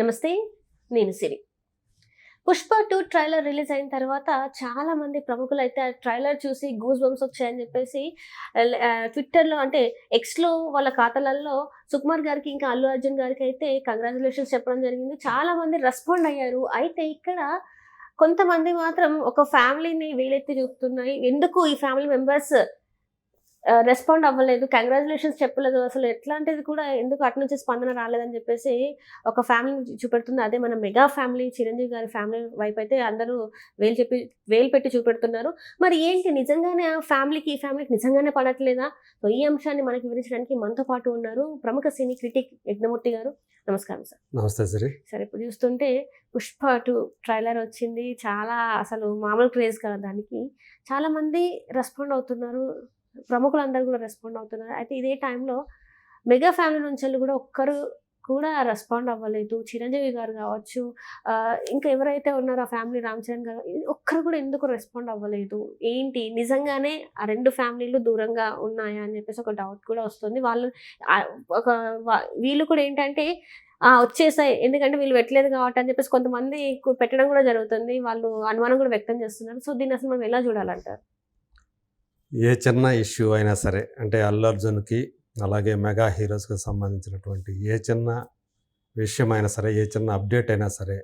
నమస్తే నేను Siri. Pushpa two trailer release అయిన తర్వాత చాలా మంది ప్రముఖులు అయితే ఆ ట్రైలర్ చూసి గూస్ బంప్స్ వచ్చాయని చెప్పేసి ట్విట్టర్లో అంటే ఎక్స్లో వాళ్ళ ఖాతాలలో సుకుమార్ గారికి ఇంకా అల్లు అర్జున్ గారికి అయితే కంగ్రాచులేషన్స్ చెప్పడం జరిగింది. చాలా మంది రెస్పాండ్ అయ్యారు. అయితే ఇక్కడ కొంతమంది మాత్రం ఒక ఫ్యామిలీని వీలెత్తి చూపుతున్నాయి. ఎందుకు ఈ ఫ్యామిలీ మెంబర్స్ రెస్పాండ్ అవ్వలేదు. కంగ్రాచులేషన్స్ చెప్పలేదు. అసలు ఎట్లాంటిది కూడా ఎందుకు అటు నుంచి స్పందన రాలేదని చెప్పేసి ఒక ఫ్యామిలీ చూపెడుతుంది. అదే మన మెగా ఫ్యామిలీ చిరంజీవి గారి ఫ్యామిలీ వైపు అయితే అందరూ వేలు చెప్పి వేలు పెట్టి చూపెడుతున్నారు. మరి ఏంటి? నిజంగానే ఆ ఫ్యామిలీకి ఈ ఫ్యామిలీకి నిజంగానే పడట్లేదా? సో ఈ అంశాన్ని మనకి వివరించడానికి మనతో పాటు ఉన్నారు ప్రముఖ సినీ క్రిటిక్ యజ్ఞమూర్తి గారు. నమస్కారం సార్. నమస్తే సిరి. సరే ఇప్పుడు చూస్తుంటే పుష్ప టూ ట్రైలర్ వచ్చింది. చాలా అసలు మామూలు క్రేజ్ కదా దానికి. చాలా మంది రెస్పాండ్ అవుతున్నారు. ప్రముఖులందరూ కూడా రెస్పాండ్ అవుతున్నారు. అయితే ఇదే టైంలో మెగా ఫ్యామిలీ నుంచి వెళ్ళి కూడా ఒక్కరు కూడా రెస్పాండ్ అవ్వలేదు. చిరంజీవి గారు కావచ్చు ఇంకా ఎవరైతే ఉన్నారో ఆ ఫ్యామిలీ రామ్ చరణ్ గారు ఇది ఒక్కరు కూడా ఎందుకు రెస్పాండ్ అవ్వలేదు? ఏంటి? నిజంగానే ఆ రెండు ఫ్యామిలీలు దూరంగా ఉన్నాయా అని చెప్పేసి ఒక డౌట్ కూడా వస్తుంది. వాళ్ళు ఒక వీళ్ళు కూడా ఏంటంటే వచ్చేసాయి. ఎందుకంటే వీళ్ళు పెట్టలేదు కాబట్టి అని చెప్పేసి కొంతమంది పెట్టడం కూడా జరుగుతుంది. వాళ్ళు అనుమానం కూడా వ్యక్తం చేస్తున్నారు. సో దీన్ని అసలు మనం ఎలా చూడాలంటారు? ఏ చిన్న ఇష్యూ అయినా సరే అంటే అల్లు అర్జున్కి అలాగే మెగా హీరోస్కి సంబంధించినటువంటి ఏ చిన్న విషయం అయినా సరే ఏ చిన్న అప్డేట్ అయినా సరే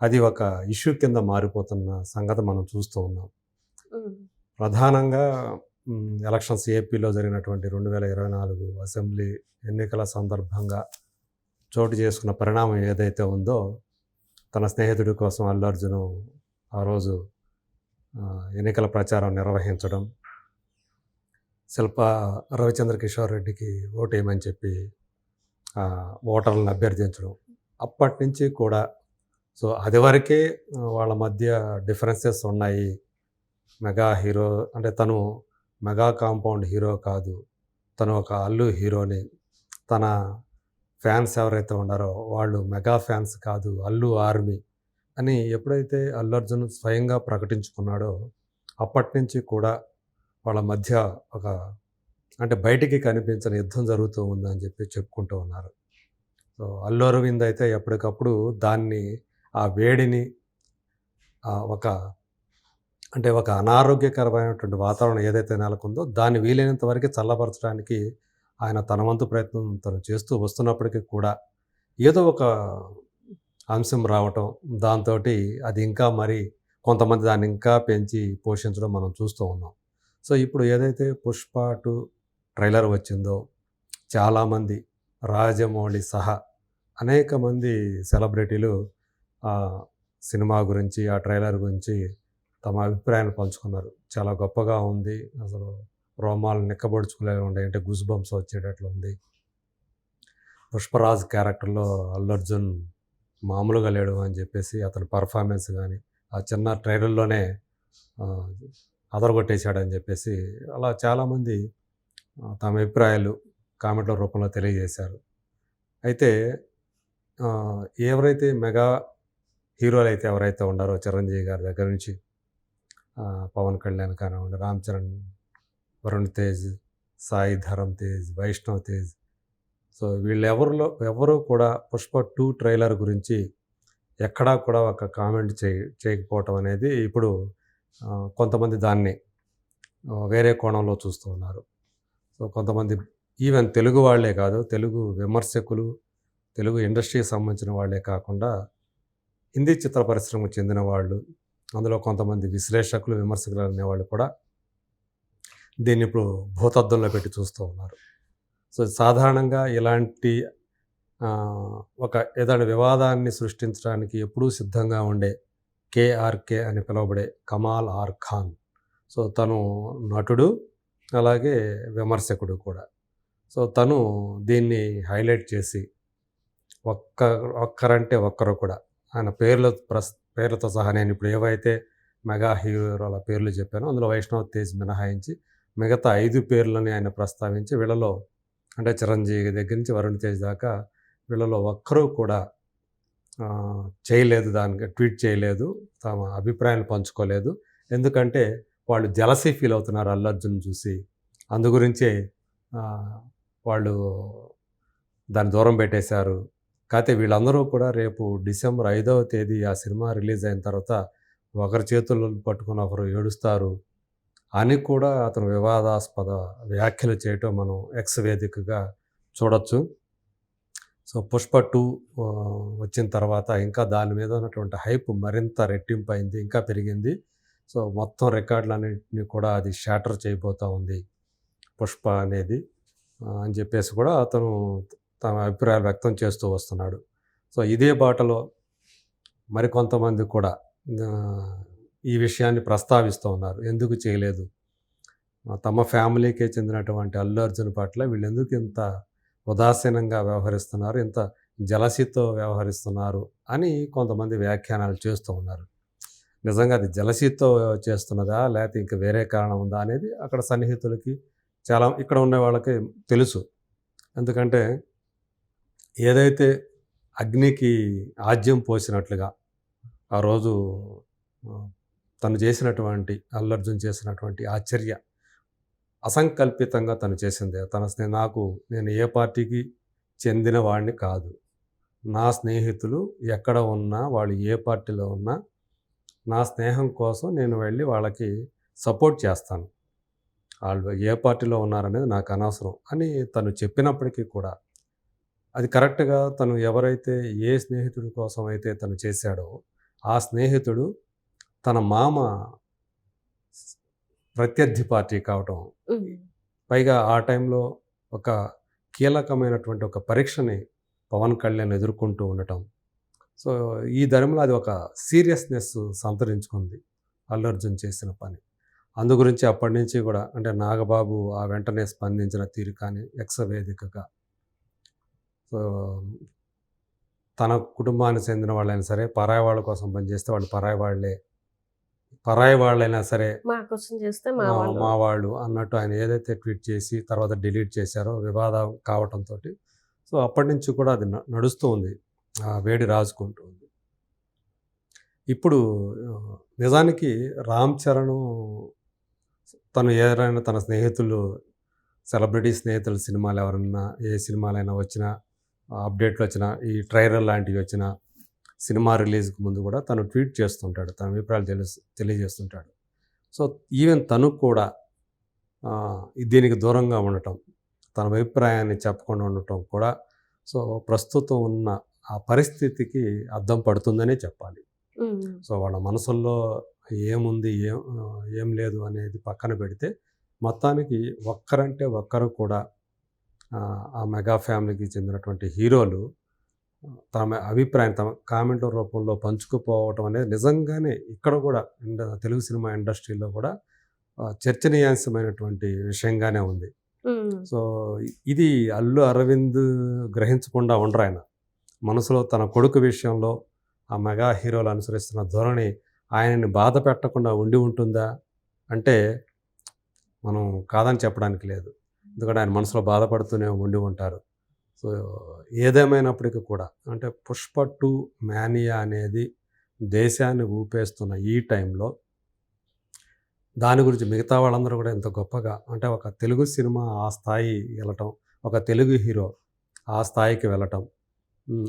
అది ఒక ఇష్యూ కింద మారిపోతున్న సంగతి మనం చూస్తూ ఉన్నాం. ప్రధానంగా ఎలక్షన్స్ ఏపీలో జరిగినటువంటి రెండు వేల ఇరవై నాలుగు అసెంబ్లీ ఎన్నికల సందర్భంగా చోటు చేసుకున్న పరిణామం ఏదైతే ఉందో తన స్నేహితుడి కోసం అల్లు అర్జున్ ఆ రోజు ఎన్నికల ప్రచారం నిర్వహించడం శిల్ప రవిచంద్ర కిషోర్ రెడ్డికి ఓటేయమని చెప్పి ఓటర్లను అభ్యర్థించడం అప్పటి నుంచి కూడా. సో అది వరకే వాళ్ళ మధ్య డిఫరెన్సెస్ ఉన్నాయి. మెగా హీరో అంటే తను మెగా కాంపౌండ్ హీరో కాదు. తను ఒక అల్లు హీరోని. తన ఫ్యాన్స్ ఎవరైతే ఉన్నారో వాళ్ళు మెగా ఫ్యాన్స్ కాదు అల్లు ఆర్మీ అని ఎప్పుడైతే అల్లు అర్జున్ స్వయంగా ప్రకటించుకున్నాడో అప్పటి నుంచి కూడా వాళ్ళ మధ్య ఒక అంటే బయటికి కనిపించని యుద్ధం జరుగుతూ ఉందని చెప్పి చెప్పుకుంటూ ఉన్నారు. సో అల్లు అరవింద్ అయితే ఎప్పటికప్పుడు దాన్ని ఆ వేడిని ఆ ఒక అంటే ఒక అనారోగ్యకరమైనటువంటి వాతావరణం ఏదైతే నెలకొందో దాన్ని వీలైనంత వరకు చల్లపరచడానికి ఆయన తన వంతు ప్రయత్నం తను చేస్తూ వస్తున్నప్పటికీ కూడా ఏదో ఒక అంశం రావటం దాంతో అది ఇంకా మరి కొంతమంది దాన్ని ఇంకా పెంచి పోషించడం మనం చూస్తూ ఉన్నాం. సో ఇప్పుడు ఏదైతే పుష్ప టూ ట్రైలర్ వచ్చిందో చాలామంది రాజమౌళి సహా అనేక మంది సెలబ్రిటీలు ఆ సినిమా గురించి ఆ ట్రైలర్ గురించి తమ అభిప్రాయాన్ని పంచుకున్నారు. చాలా గొప్పగా ఉంది. అసలు రోమాలు నిక్కబడుచుకునే ఉండే అంటే గుజ్ బంప్స్ వచ్చేటట్లు ఉంది. పుష్పరాజ్ క్యారెక్టర్లో అల్లు అర్జున్ మామూలుగా లేడు అని చెప్పేసి అతని పర్ఫార్మెన్స్ కానీ ఆ చిన్న ట్రైలర్లోనే అదరగొట్టేశాడని చెప్పేసి అలా చాలామంది తమ అభిప్రాయాలు కామెంట్ల రూపంలో తెలియజేశారు. అయితే ఎవరైతే మెగా హీరోలు అయితే ఎవరైతే ఉన్నారో చిరంజీవి గారి దగ్గర నుంచి పవన్ కళ్యాణ్ కానివ్వండి రామ్ చరణ్ వరుణ్ తేజ్ సాయి ధరమ్ తేజ్ వైష్ణవ్ తేజ్ సో వీళ్ళు ఎవరిలో ఎవరు కూడా పుష్ప టూ ట్రైలర్ గురించి ఎక్కడా కూడా ఒక కామెంట్ చేయ చేయకపోవటం అనేది ఇప్పుడు కొంతమంది దాన్ని వేరే కోణంలో చూస్తూ ఉన్నారు. సో కొంతమంది ఈవెన్ తెలుగు వాళ్ళే కాదు తెలుగు విమర్శకులు తెలుగు ఇండస్ట్రీకి సంబంధించిన వాళ్ళే కాకుండా హిందీ చిత్ర పరిశ్రమకు చెందిన వాళ్ళు అందులో కొంతమంది విశ్లేషకులు విమర్శకులు అనేవాళ్ళు కూడా దీన్ని ఇప్పుడు భూతద్దంలో పెట్టి చూస్తూ ఉన్నారు. సో సాధారణంగా ఇలాంటి ఒక ఏదైనా వివాదాన్ని సృష్టించడానికి ఎప్పుడూ సిద్ధంగా ఉండే కేఆర్కే అని పిలువబడే కమాల్ ఆర్ ఖాన్. సో తను నటుడు అలాగే విమర్శకుడు కూడా. సో తను దీన్ని హైలైట్ చేసి ఒక్క ఒక్కరంటే ఒక్కరు కూడా. ఆయన పేర్ల ప్రస్ పేర్లతో సహా నేను ఇప్పుడు ఏవైతే మెగా హీరోల పేర్లు చెప్పానో అందులో వైష్ణవ్ తేజ్ మినహాయించి మిగతా ఐదు పేర్లని ఆయన ప్రస్తావించి వీళ్ళలో అంటే చిరంజీవి దగ్గర నుంచి వరుణ్ తేజ్ దాకా వీళ్ళలో ఒక్కరూ కూడా చేయలేదు దానికి ట్వీట్ చేయలేదు తమ అభిప్రాయాన్ని పంచుకోలేదు. ఎందుకంటే వాళ్ళు జలసీ ఫీల్ అవుతున్నారు అల్లు అర్జున్ చూసి. అందు గురించే వాళ్ళు దాన్ని దూరం పెట్టేశారు. కాకపోతే వీళ్ళందరూ కూడా రేపు డిసెంబర్ ఐదవ తేదీ ఆ సినిమా రిలీజ్ అయిన తర్వాత ఒకరి చేతుల్లో పట్టుకుని ఒకరు ఏడుస్తారు అని కూడా అతను వివాదాస్పద వ్యాఖ్యలు చేయటం మనం ఎక్స్ వేదికగా చూడొచ్చు. సో పుష్ప టూ వచ్చిన తర్వాత ఇంకా దాని మీద ఉన్నటువంటి హైప్ మరింత రెట్టింపు అయింది ఇంకా పెరిగింది. సో మొత్తం రికార్డులన్నింటినీ కూడా అది షాటర్ చేయబోతూ ఉంది పుష్ప అనేది అని చెప్పేసి కూడా అతను తన అభిప్రాయాలు వ్యక్తం చేస్తూ వస్తున్నాడు. సో ఇదే బాటలో మరికొంతమంది కూడా ఈ విషయాన్ని ప్రస్తావిస్తూ ఉన్నారు. ఎందుకు చేయలేదు? తమ ఫ్యామిలీకే చెందినటువంటి అల్లు అర్జున్ పట్ల వీళ్ళు ఎందుకు ఇంత ఉదాసీనంగా వ్యవహరిస్తున్నారు ఇంత జలసితో వ్యవహరిస్తున్నారు అని కొంతమంది వ్యాఖ్యానాలు చేస్తూ ఉన్నారు. నిజంగా అది జలసితో చేస్తున్నదా లేకపోతే ఇంకా వేరే కారణం ఉందా అనేది అక్కడ సన్నిహితులకి చాలా ఇక్కడ ఉన్న వాళ్ళకి తెలుసు. ఎందుకంటే ఏదైతే అగ్నికి ఆజ్యం పోసినట్లుగా ఆ రోజు తను చేసినటువంటి అల్లర్జున్ చేసినటువంటి ఆ చర్య అసంకల్పితంగా తను చేసింది. తన స్నే నాకు నేను ఏ పార్టీకి చెందిన వాడిని కాదు. నా స్నేహితులు ఎక్కడ ఉన్నా వాళ్ళు ఏ పార్టీలో ఉన్నా నా స్నేహం కోసం నేను వెళ్ళి వాళ్ళకి సపోర్ట్ చేస్తాను. వాళ్ళు ఏ పార్టీలో ఉన్నారనేది నాకు అనవసరం అని తను చెప్పినప్పటికీ కూడా. అది కరెక్ట్గా తను ఎవరైతే ఏ స్నేహితుడి కోసం అయితే తను చేశాడో ఆ స్నేహితుడు తన మామ ప్రత్యర్థి పార్టీ కావటం. పైగా ఆ టైంలో ఒక కీలకమైనటువంటి ఒక పరీక్షని పవన్ కళ్యాణ్ ఎదుర్కొంటూ ఉండటం. సో ఈ ధర్మంలో అది ఒక సీరియస్నెస్ సంతరించుకుంది అల్లు అర్జున్ చేసిన పని. అందు గురించి అప్పటి నుంచి కూడా అంటే నాగబాబు ఆ వెంటనే స్పందించిన తీరు కానీ యక్ష వేదికగా. సో తన కుటుంబానికి చెందిన వాళ్ళైనా సరే పరాయి వాళ్ళ కోసం పనిచేస్తే వాళ్ళు పరాయి వాళ్ళే పరాయి వాళ్ళైనా సరే మా కోసం చేస్తే మా మా వాళ్ళు. అన్నట్టు ఆయన ఏదైతే ట్వీట్ చేసి తర్వాత డిలీట్ చేశారో వివాదం కావటంతో సో అప్పటి నుంచి కూడా అది నడుస్తూ ఉంది. ఆ వేడి రాజుకుంటూ ఉంది. ఇప్పుడు నిజానికి రామ్ చరణ్ తను ఏదైనా తన స్నేహితులు సెలబ్రిటీ స్నేహితుల సినిమాలు ఎవరన్నా ఏ సినిమాలైనా వచ్చినా అప్డేట్లు వచ్చినా ఈ ట్రైలర్ లాంటివి వచ్చినా సినిమా రిలీజ్కి ముందు కూడా తను ట్వీట్ చేస్తుంటాడు. తన అభిప్రాయాలు తెలుసు తెలియజేస్తుంటాడు. సో ఈవెన్ తను కూడా దీనికి దూరంగా ఉండటం తన అభిప్రాయాన్ని చెప్పకుండా ఉండటం కూడా సో ప్రస్తుతం ఉన్న ఆ పరిస్థితికి అద్దం పడుతుందనే చెప్పాలి. సో వాళ్ళ మనసుల్లో ఏముంది ఏం ఏం లేదు అనేది పక్కన పెడితే మొత్తానికి ఒక్కరంటే ఒక్కరు కూడా ఆ మెగా ఫ్యామిలీకి చెందినటువంటి హీరోలు తమ అభిప్రాయం తమ కామెంట్ల రూపంలో పంచుకుపోవటం అనేది నిజంగానే ఇక్కడ కూడా ఇండ- తెలుగు సినిమా ఇండస్ట్రీలో కూడా చర్చనీయాంశమైనటువంటి విషయంగానే ఉంది. సో ఇది అల్లు అరవింద్ గ్రహించకుండా ఉండరు ఆయన మనసులో తన కొడుకు విషయంలో ఆ మెగా హీరోలు అనుసరిస్తున్న ధోరణి ఆయనని బాధ పెట్టకుండా ఉండి ఉంటుందా? అంటే మనం కాదని చెప్పడానికి లేదు. ఎందుకంటే ఆయన మనసులో బాధపడుతూనే ఉండి ఉంటారు. సో ఏదేమైనప్పటికీ కూడా అంటే పుష్ప టూ మేనియా అనేది దేశాన్ని ఊపేస్తున్న ఈ టైంలో దాని గురించి మిగతా వాళ్ళందరూ కూడా ఇంత గొప్పగా అంటే ఒక తెలుగు సినిమా ఆ స్థాయి వెళ్ళటం ఒక తెలుగు హీరో ఆ స్థాయికి వెళ్ళటం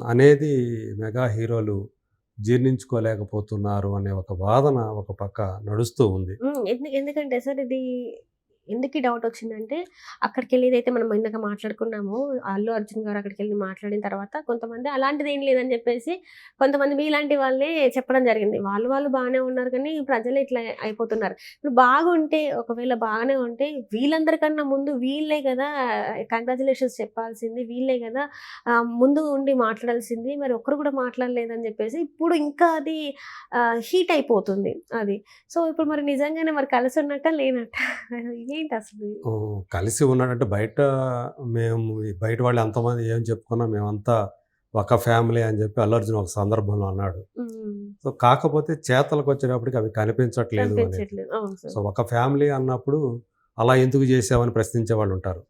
అనేది మెగా హీరోలు జీర్ణించుకోలేకపోతున్నారు అనే ఒక వాదన ఒక పక్క నడుస్తూ ఉంది. ఎందుకంటే సార్ ఇది ఎందుకు డౌట్ వచ్చిందంటే అక్కడికి వెళ్ళి అయితే మనం ఇందాక మాట్లాడుకున్నామో అల్లు అర్జున్ గారు అక్కడికి వెళ్ళి మాట్లాడిన తర్వాత కొంతమంది అలాంటిది ఏం లేదని చెప్పేసి కొంతమంది మీలాంటి వాళ్ళే చెప్పడం జరిగింది. వాళ్ళు వాళ్ళు బాగానే ఉన్నారు కానీ ప్రజలు ఇట్లా అయిపోతున్నారు. ఇప్పుడు బాగుంటే ఒకవేళ బాగానే ఉంటే వీళ్ళందరికన్నా ముందు వీళ్ళే కదా కంగ్రాచులేషన్స్ చెప్పాల్సింది వీళ్ళే కదా ముందు ఉండి మాట్లాడాల్సింది మరి ఒక్కరు కూడా మాట్లాడలేదని చెప్పేసి ఇప్పుడు ఇంకా అది హీట్ అయిపోతుంది అది. సో ఇప్పుడు మరి నిజంగానే మరి కలిసి ఉన్నట్ట లేనట్ట? ఏంటి అసలు? కలిసి ఉన్నాడంటే బయట మేము బయట వాళ్ళు ఎంతమంది ఏం చెప్పుకున్నా మేమంతా ఒక ఫ్యామిలీ అని చెప్పి అల్లు అర్జున్ ఒక సందర్భంలో అన్నాడు. సో కాకపోతే చేతలకు వచ్చేటప్పటికి అవి కనిపించట్లేదు సో ఒక ఫ్యామిలీ అన్నప్పుడు అలా ఎందుకు చేసావని ప్రశ్నించే వాళ్ళు ఉంటారు.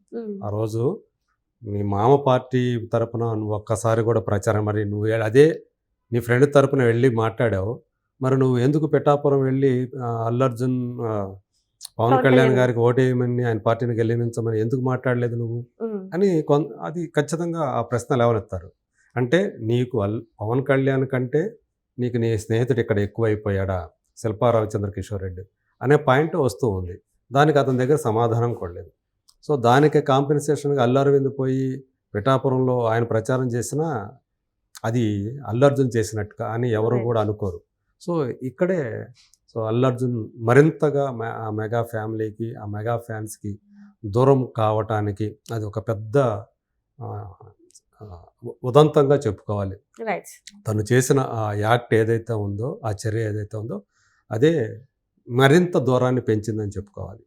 ఆ రోజు మీ మామ పార్టీ తరపున నువ్వు ఒక్కసారి కూడా ప్రచారం మరి నువ్వు అదే నీ ఫ్రెండ్ తరపున వెళ్ళి మాట్లాడావు. మరి నువ్వు ఎందుకు పిఠాపురం వెళ్ళి ఆ, అల్లు అర్జున్ ఆ, పవన్ కళ్యాణ్. గారికి ఓటేయమని ఆయన పార్టీని గెలిపించమని ఎందుకు మాట్లాడలేదు నువ్వు? అని అది ఖచ్చితంగా ఆ ప్రశ్న లేవనెత్తారు అంటే నీకు అల్ పవన్ కళ్యాణ్ కంటే నీకు నీ స్నేహితుడు ఇక్కడ ఎక్కువైపోయాడా? శిల్పా రవిచంద్ర కిషోర్ రెడ్డి అనే పాయింట్ వస్తూ ఉంది. దానికి అతని దగ్గర సమాధానం కూడా లేదు. సో దానికి కాంపెన్సేషన్గా అల్లు అరవింద్ పోయి పిఠాపురంలో ఆయన ప్రచారం చేసినా అది అల్లు అర్జున్ చేసినట్టుగా అని ఎవరు. కూడా అనుకోరు. సో ఇక్కడే సో అల్లు అర్జున్ మరింతగా ఆ మెగా ఫ్యామిలీకి ఆ మెగా ఫ్యాన్స్కి దూరం కావటానికి అది ఒక పెద్ద ఉదంతంగా చెప్పుకోవాలి. తను చేసిన ఆ యాక్ట్ ఏదైతే ఉందో ఆ చర్య ఏదైతే ఉందో అదే మరింత దూరాన్ని పెంచిందని చెప్పుకోవాలి.